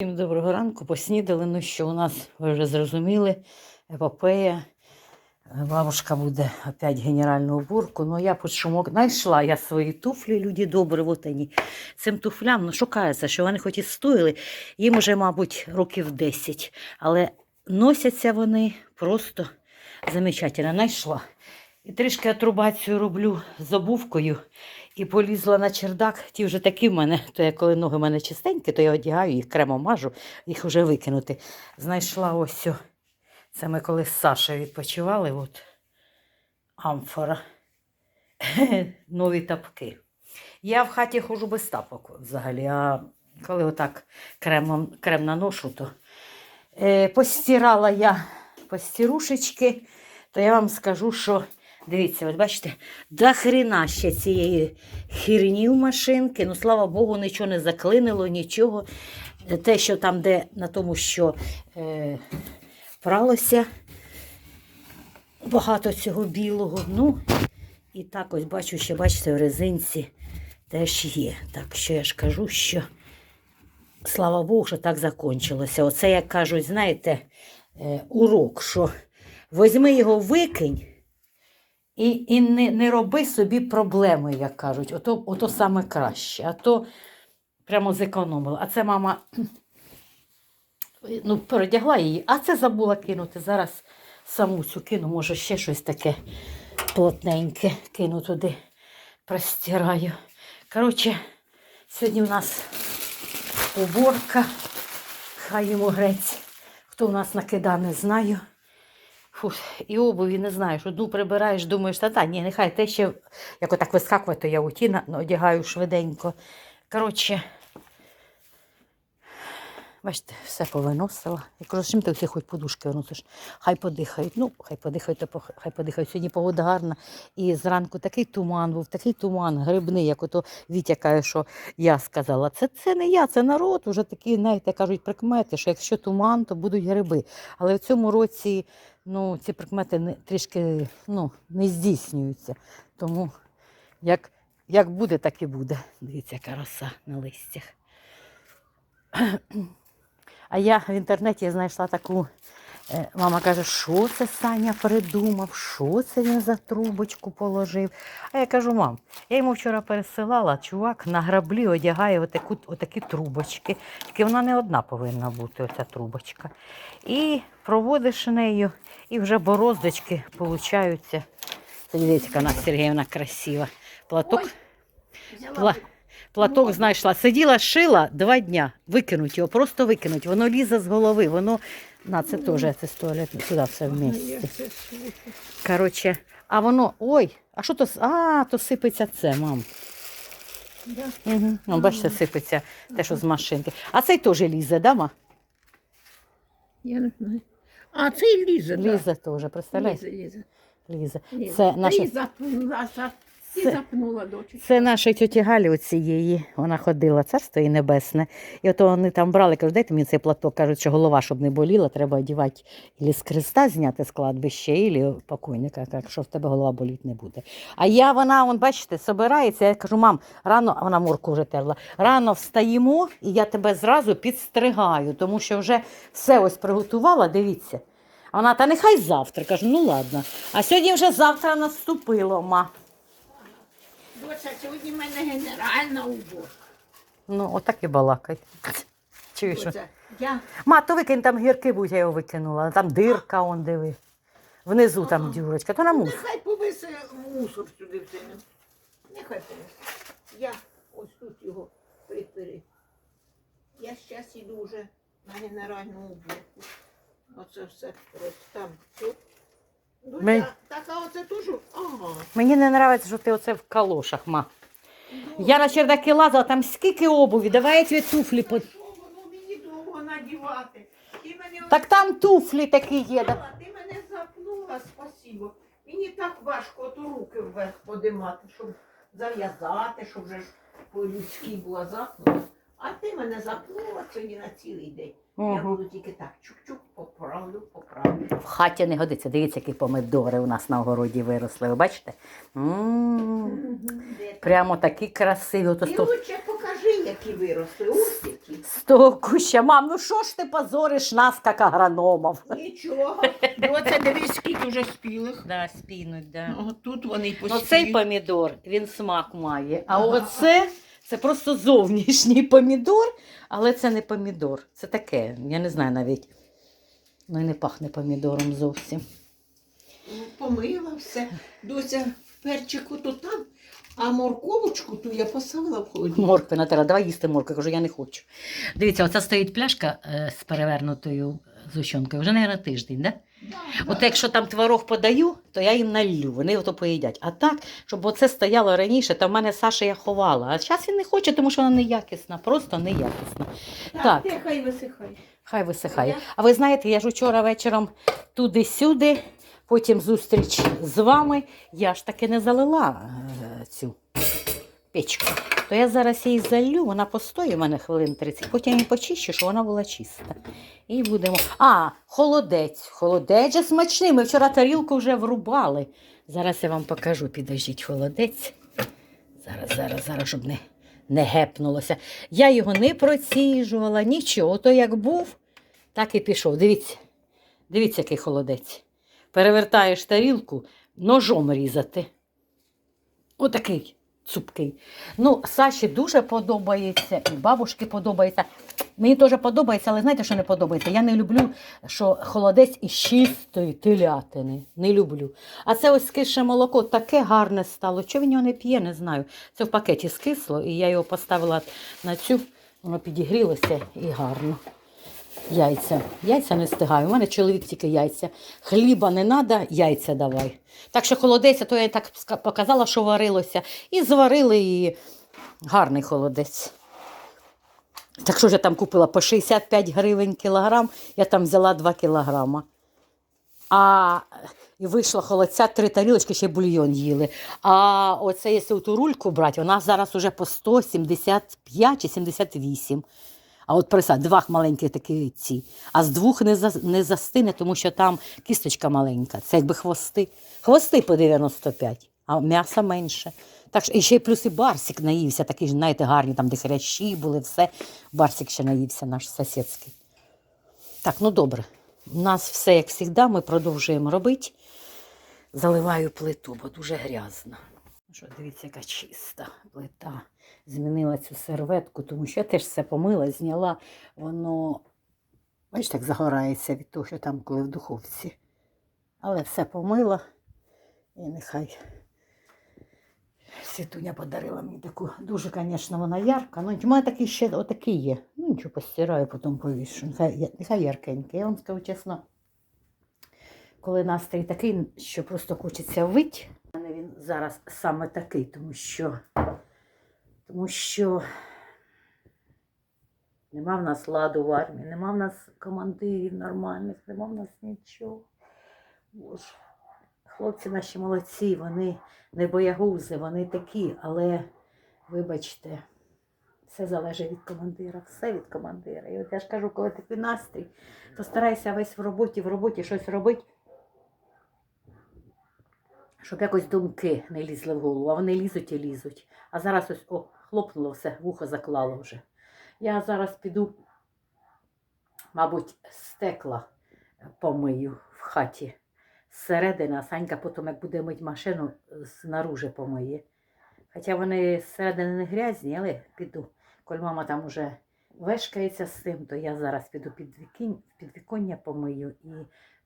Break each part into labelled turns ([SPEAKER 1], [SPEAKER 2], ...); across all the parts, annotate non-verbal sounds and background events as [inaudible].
[SPEAKER 1] Всім доброго ранку. Поснідали. Ну що у нас, ви вже зрозуміли, епопея. Бабушка буде опять генеральну уборку. Ну я під шумок знайшла я свої туфлі, люди добрі, от вони. Цим туфлям ну, шукається, що вони хоч і стоїли, їм уже, мабуть, років 10. Але носяться вони просто замечательно. Знайшла. І трішки атрубацію роблю з обувкою і полізла на чердак. Ті вже такі в мене, то я коли ноги в мене чистенькі, то я одягаю їх кремом мажу, їх вже викинути. Знайшла ось. Це ми коли з Сашею відпочивали, от амфора. [laughs] Нові тапки. Я в хаті ходжу без тапок взагалі, а коли отак кремом, крем наношу, то е, постирала я постірушечки, то я вам скажу, що дивіться, от бачите, до хрена ще цієї херні в машинки. Ну, слава Богу, нічого не заклинило, нічого. Те, що там, де на тому, що е, пралося багато цього білого. Ну, і так ось бачу, ще бачите, в резинці теж є. Так що я ж кажу, що слава Богу, що так закончилося. Оце, як кажуть, знаєте, е, урок, що возьми його, викинь. І, і не, не роби собі проблеми, як кажуть. Ото, ото саме краще. А то прямо зекономила. А це мама ну, передягла її, а це забула кинути. Зараз саму цю кину, може, ще щось таке плотненьке кину туди, простираю. Коротше, сьогодні у нас уборка. Хай йому грець. Хто у нас накида, не знаю. Фу, і обуві не знаєш. Одну прибираєш, думаєш, та та ні, нехай те ще, як отак вискакує, то я утіна одягаю швиденько. Коротше, бачите, все повиносила. Я кажу, чим ти хоч подушки виносиш? Хай подихають. Ну, хай подихають, то хай подихають. Сьогодні погода гарна. І зранку такий туман був, такий туман грибний, як ото Вітя каже, що я сказала. Це, це не я, це народ. Уже такі, знаєте, кажуть, прикмети, що якщо туман, то будуть гриби. Але в цьому році ну, ці прикмети не, трішки ну, не здійснюються. Тому як, як буде, так і буде. Дивіться, яка роса на листях. [clears throat] А я в інтернеті знайшла таку. Е, Мама каже, що це Саня придумав, що це він за трубочку положив. А я кажу, мам, я йому вчора пересилала, чувак на граблі одягає отаку, отакі трубочки. Тільки вона не одна повинна бути, оця трубочка. І проводиш нею, і вже бороздочки получаються. Дивіться, яка Сергіївна красива. Платок. Пла... Платок знайшла. Сиділа, шила два дня. Викинуть його, просто викинуть. Воно лізе з голови, воно. На, це теж це з сюди все вместе. Коротше, а воно. Ой, а що то? А, то сипеться це, мам. Угу. Ну, бачите, сипеться те, що з машинки. А цей теж лізе, да, ма?
[SPEAKER 2] Я не знаю. А це і Ліза. да.
[SPEAKER 1] Лізе теж, представляєте?
[SPEAKER 2] Ліза, Ліза.
[SPEAKER 1] Лізе.
[SPEAKER 2] Ліза.
[SPEAKER 1] Це наша-
[SPEAKER 2] і запнула, за- і
[SPEAKER 1] Це-
[SPEAKER 2] запнула дочку.
[SPEAKER 1] Це наша тьоті Галі оцієї, вона ходила, царство їй небесне. І от вони там брали, кажуть, дайте мені цей платок, кажуть, що голова, щоб не боліла, треба одягати ілі з креста зняти з кладбища, ілі покойника, що в тебе голова боліть не буде. А я, вона, вон, бачите, собирається, я кажу, мам, рано, а вона морку вже терла, рано встаємо, і я тебе зразу підстригаю, тому що вже все ось приготувала, дивіться. А вона, та нехай завтра. Кажу, ну ладно. А сьогодні вже завтра наступило, ма.
[SPEAKER 2] Доця, сьогодні в мене генеральна уборка.
[SPEAKER 1] Ну, отак і балакай. [laughs] Чуєш? що?
[SPEAKER 2] Доця, я
[SPEAKER 1] Ма, то викинь там гірки, будь я його викинула. Там дирка, он диви. Внизу там дюрочка, то на мус.
[SPEAKER 2] нехай повисе мусор сюди в цей. Нехай повисе. Я ось тут його припери. Я зараз іду вже на генеральну уборку. Оце все просто там. Тут. Доця,
[SPEAKER 1] Ми-
[SPEAKER 2] Так, а оце теж? Ага.
[SPEAKER 1] Мені не подобається, що ти оце в калошах, ма. Я на чердаки лазила, там скільки обуві, давай я тобі туфлі под...
[SPEAKER 2] Що воно мені довго надівати? Ти мене
[SPEAKER 1] Так там туфлі такі є. да.
[SPEAKER 2] Мала, Ти мене запнула, спасибо. Мені так важко ото руки вверх подимати, щоб зав'язати, щоб вже ж по-людськи була запнула. А ти мене запнула сьогодні на цілий день. Я буду тільки так чук-чук, поправлю, поправлю.
[SPEAKER 1] В хаті не годиться. Дивіться, які помидори у нас на огороді виросли. Ви бачите? М,
[SPEAKER 2] Де ти?
[SPEAKER 1] Прямо такі красиві. Ото
[SPEAKER 2] Ти
[SPEAKER 1] сто-
[SPEAKER 2] лучше покажи, які виросли. Устик.
[SPEAKER 1] З того куща, мам, ну що ж ти позориш нас, як агрономов?
[SPEAKER 2] Нічого. [laughs] Оце дивись, скільки вже спілих.
[SPEAKER 1] Да, спінуть, да.
[SPEAKER 2] О, Тут вони й
[SPEAKER 1] Ну,
[SPEAKER 2] поспіють.
[SPEAKER 1] цей помідор, він смак має. А
[SPEAKER 2] Ага.
[SPEAKER 1] оце це просто зовнішній помідор, але це не помідор. Це таке, я не знаю навіть. Ну і не пахне помідором зовсім.
[SPEAKER 2] Ну, Помила все. Дося перчику то там, а морковочку ту я поставила в холодильник.
[SPEAKER 1] Моркви натера, давай їсти моркви. Кажу, я не хочу. Дивіться, оце стоїть пляшка е, з перевернутою зущенкою. Вже, мабуть, тиждень, да? От якщо там творог подаю, то я їм налью, вони ото поїдять. А так, щоб оце стояло раніше, то в мене Саша я ховала. А зараз він не хоче, тому що вона неякісна, просто неякісна. Так.
[SPEAKER 2] Так, хай висихай.
[SPEAKER 1] Хай висихає. А ви знаєте, я ж вчора вечором туди-сюди, потім зустріч з вами. Я ж таки не залила е, цю печку. То я зараз її залю, вона постоїть у мене хвилин 30, потім її почищу, щоб вона була чиста. І будемо. А, холодець. Холодець же смачний. Ми вчора тарілку вже врубали. Зараз я вам покажу, підождіть холодець. Зараз, зараз, зараз, щоб не, не гепнулося. Я його не проціжувала, нічого. То як був, так і пішов. Дивіться, дивіться, який холодець. Перевертаєш тарілку, ножом різати. Отакий цупкий. Ну, Саші дуже подобається, і бабушки подобається. Мені теж подобається, але знаєте, що не подобається? Я не люблю, що холодець із чистої телятини. Не люблю. А це ось скише молоко таке гарне стало. Чого він його не п'є, не знаю. Це в пакеті скисло, і я його поставила на цю, воно підігрілося і гарно. Яйця. Яйця не стигаю. У мене чоловік тільки яйця. Хліба не треба, яйця давай. Так що холодець, то я так показала, що варилося. І зварили і гарний холодець. Так що ж я там купила по 65 гривень кілограм, я там взяла 2 кілограма. А і вийшло холодця, три тарілочки, ще бульйон їли. А оце, якщо ту рульку брати, вона зараз уже по 175 чи 78. А от присад, два маленькі такі ці. А з двох не, за, не застине, тому що там кісточка маленька. Це якби хвости. Хвости по 95, а м'яса менше. Так що, і ще й плюс і барсик наївся, такий знаєте, гарні, там де хрящі були, все. Барсик ще наївся, наш сусідський. Так, ну добре. У нас все, як завжди, ми продовжуємо робити. Заливаю плиту, бо дуже грязно. Ну Що, дивіться, яка чиста плита. Змінила цю серветку, тому що я теж все помила, зняла. Воно, бачите, так загорається від того, що там коли в духовці. Але все помила. І нехай Світуня подарила мені таку, дуже, звісно, вона ярка. Ну, у мене такий ще отакий є. Ну, нічого, постираю, потім повішу. Нехай, нехай яркенький. Я вам скажу чесно, коли настрій такий, що просто хочеться вить. Зараз саме такий, тому що, тому що нема в нас ладу в армії, нема в нас командирів нормальних, нема в нас нічого. Боже. Хлопці наші молодці, вони не боягузи, вони такі, але вибачте, все залежить від командира, все від командира. І от я ж кажу, коли такий настрій, то старайся весь в роботі, в роботі щось робити, щоб якось думки не лізли в голову, а вони лізуть і лізуть. А зараз ось о, хлопнуло все, вухо заклало вже. Я зараз піду, мабуть, стекла помию в хаті зсередини, а Санька потім, як буде мити машину, знаружи помиє. Хоча вони зсередини не грязні, але піду. Коли мама там уже вешкається з цим, то я зараз піду під, вікінь, під віконня помию і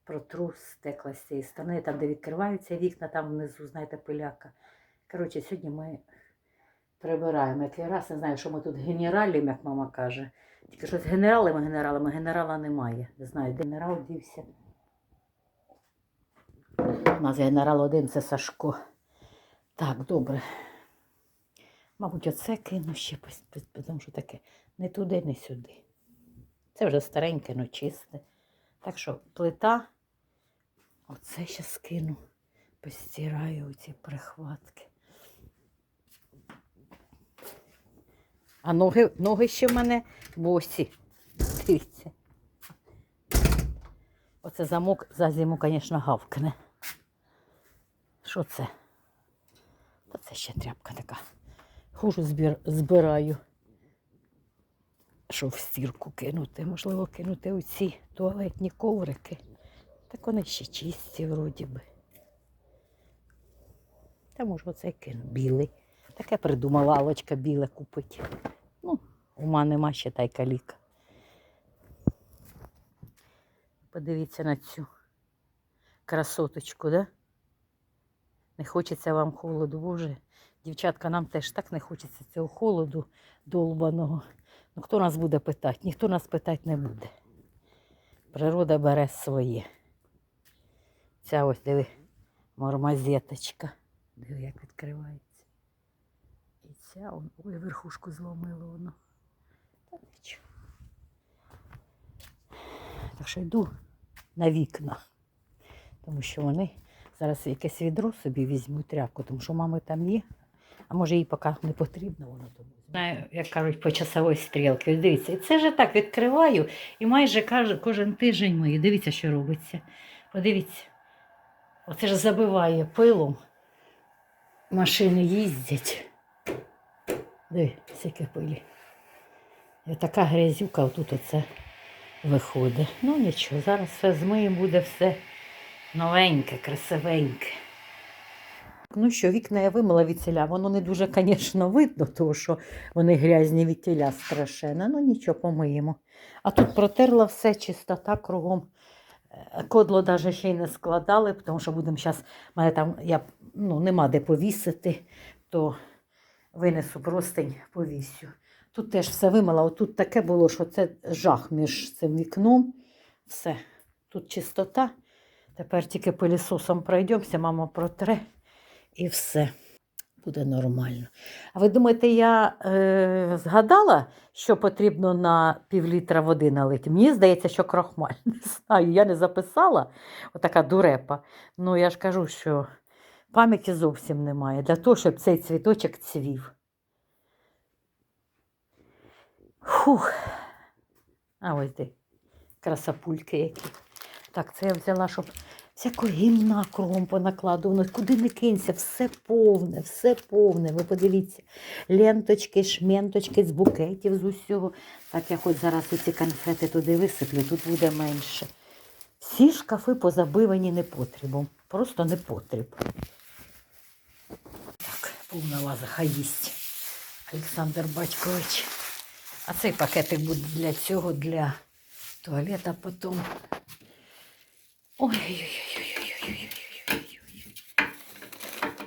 [SPEAKER 1] протру стекла з цієї сторони, там, де відкриваються вікна, там внизу, знаєте, пиляка. Коротше, сьогодні ми прибираємо. Який раз не знаю, що ми тут генералів, як мама каже. Тільки щось генералами, генералами, генерала немає. Не знаю, де генерал дівся. У нас генерал один це Сашко. Так, добре. Мабуть, оце кину ще, тому що таке не туди, не сюди. Це вже стареньке, ну чисте. Так що плита, оце ще скину, постираю оці прихватки. А ноги, ноги ще в мене босі. Дивіться. Оце замок за зиму, звісно, гавкне. Що це? Та це ще тряпка така. Хожу збір, збираю. що в стірку кинути. Можливо, кинути оці туалетні коврики. Так вони ще чисті, вроді би. Та може оцей кину. Білий. Таке придумала Алочка біле купити. Ну, ума нема ще та й каліка. Подивіться на цю красоточку, да? Не хочеться вам холоду, боже. Дівчатка, нам теж так не хочеться цього холоду долбаного. Ну хто нас буде питати? Ніхто нас питати не буде. Природа бере своє. Ця ось диви, мормазеточка. Диви, як відкривається. І ця, он, ой, верхушку зломило воно. Та нічого. Так що йду на вікна. Тому що вони зараз якесь відро собі візьмуть тряпку, тому що мами там є. А може їй поки не потрібно воно тому. Знаю, як кажуть, по часовій стрілці. Дивіться, і це ж так відкриваю і майже кожен тиждень мию. Дивіться, що робиться. Подивіться. Оце ж забиває пилом. Машини їздять. Диви, скільки пилі. І така грязюка отут оце виходить. Ну нічого, зараз все змиємо, буде все новеньке, красивеньке. Ну що, вікна я вимила від ціля. Воно не дуже, звісно, видно, тому що вони грязні від тіля страшенно. Ну нічого, помиємо. А тут протерла все, чистота кругом. Кодло навіть ще й не складали, тому що будемо зараз, мене там я, ну, нема де повісити, то винесу простень, повісю. Тут теж все вимила. Отут таке було, що це жах між цим вікном. Все. Тут чистота. Тепер тільки пилісосом пройдемося, мама протре і все буде нормально. А ви думаєте, я е, згадала, що потрібно на півлітра води налити? Мені здається, що крохмаль. [laughs] Не знаю, я не записала, отака дурепа. Ну, я ж кажу, що пам'яті зовсім немає для того, щоб цей цвіточок цвів. Фух. А ось де красапульки які. Так, це я взяла, щоб всякого гімна кругом понакладувано. Куди не кинься, все повне, все повне. Ви подивіться. Ленточки, шменточки з букетів з усього. Так я хоч зараз ці конфети туди висиплю, тут буде менше. Всі шкафи позабивані непотребом. Просто непотріб. Так, повна ваза, хай їсть. Олександр Батькович. А цей пакетик буде для цього, для туалета потім. Ой-ой-ой.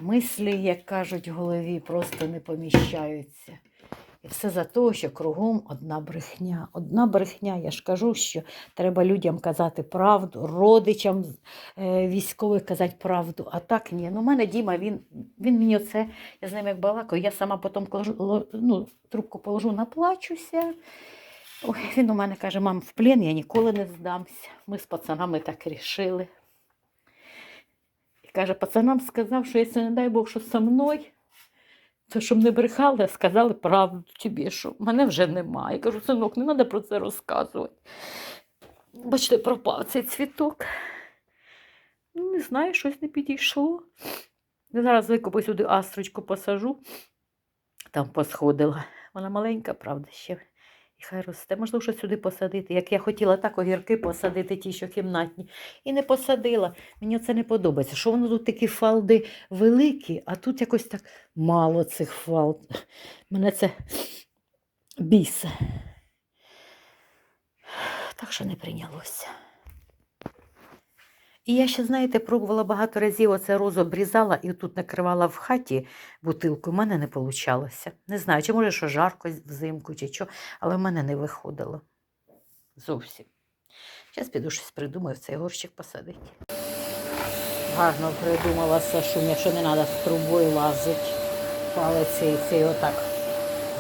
[SPEAKER 1] Мислі, як кажуть, в голові просто не поміщаються. І все за те, що кругом одна брехня. Одна брехня, я ж кажу, що треба людям казати правду, родичам військових казати правду. А так ні. Ну, У мене Діма, він він мені оце, я з ним як балакаю, я сама потім ну, трубку положу, наплачуся. Ой, він у мене каже, мам, в плен я ніколи не здамся. Ми з пацанами так рішили. І каже, пацанам сказав, що якщо не дай Бог, що со мною, то щоб не брехали, а сказали правду тобі, що мене вже немає. Я кажу, синок, не треба про це розказувати. Бачите, пропав цей цвіток. Ну, не знаю, щось не підійшло. Я зараз викопаю сюди астрочку посажу. Там посходила. Вона маленька, правда, ще. І хай росте. Можливо, щось сюди посадити. Як я хотіла так огірки посадити, ті, що кімнатні. І не посадила. Мені це не подобається. Що воно тут такі фалди великі, а тут якось так мало цих фалд. Мене це бісе. Так що не прийнялося. І я ще, знаєте, пробувала багато разів оце розу обрізала і тут накривала в хаті бутилку. У мене не вийшло. Не знаю, чи може, що жарко взимку, чи що, але в мене не виходило. Зовсім. Зараз піду щось придумаю, цей горщик посадити. Гарно придумала Сашуня, що не треба з трубою лазити. Палець і отак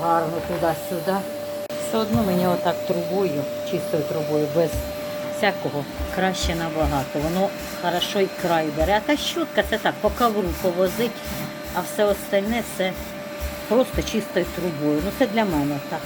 [SPEAKER 1] гарно туди-сюди. Все одно мені отак трубою, чистою трубою, без всякого краще набагато. Воно хорошо і край бере. А та щотка це так, по ковру повозить, а все остальне це просто чистою трубою. Ну це для мене так.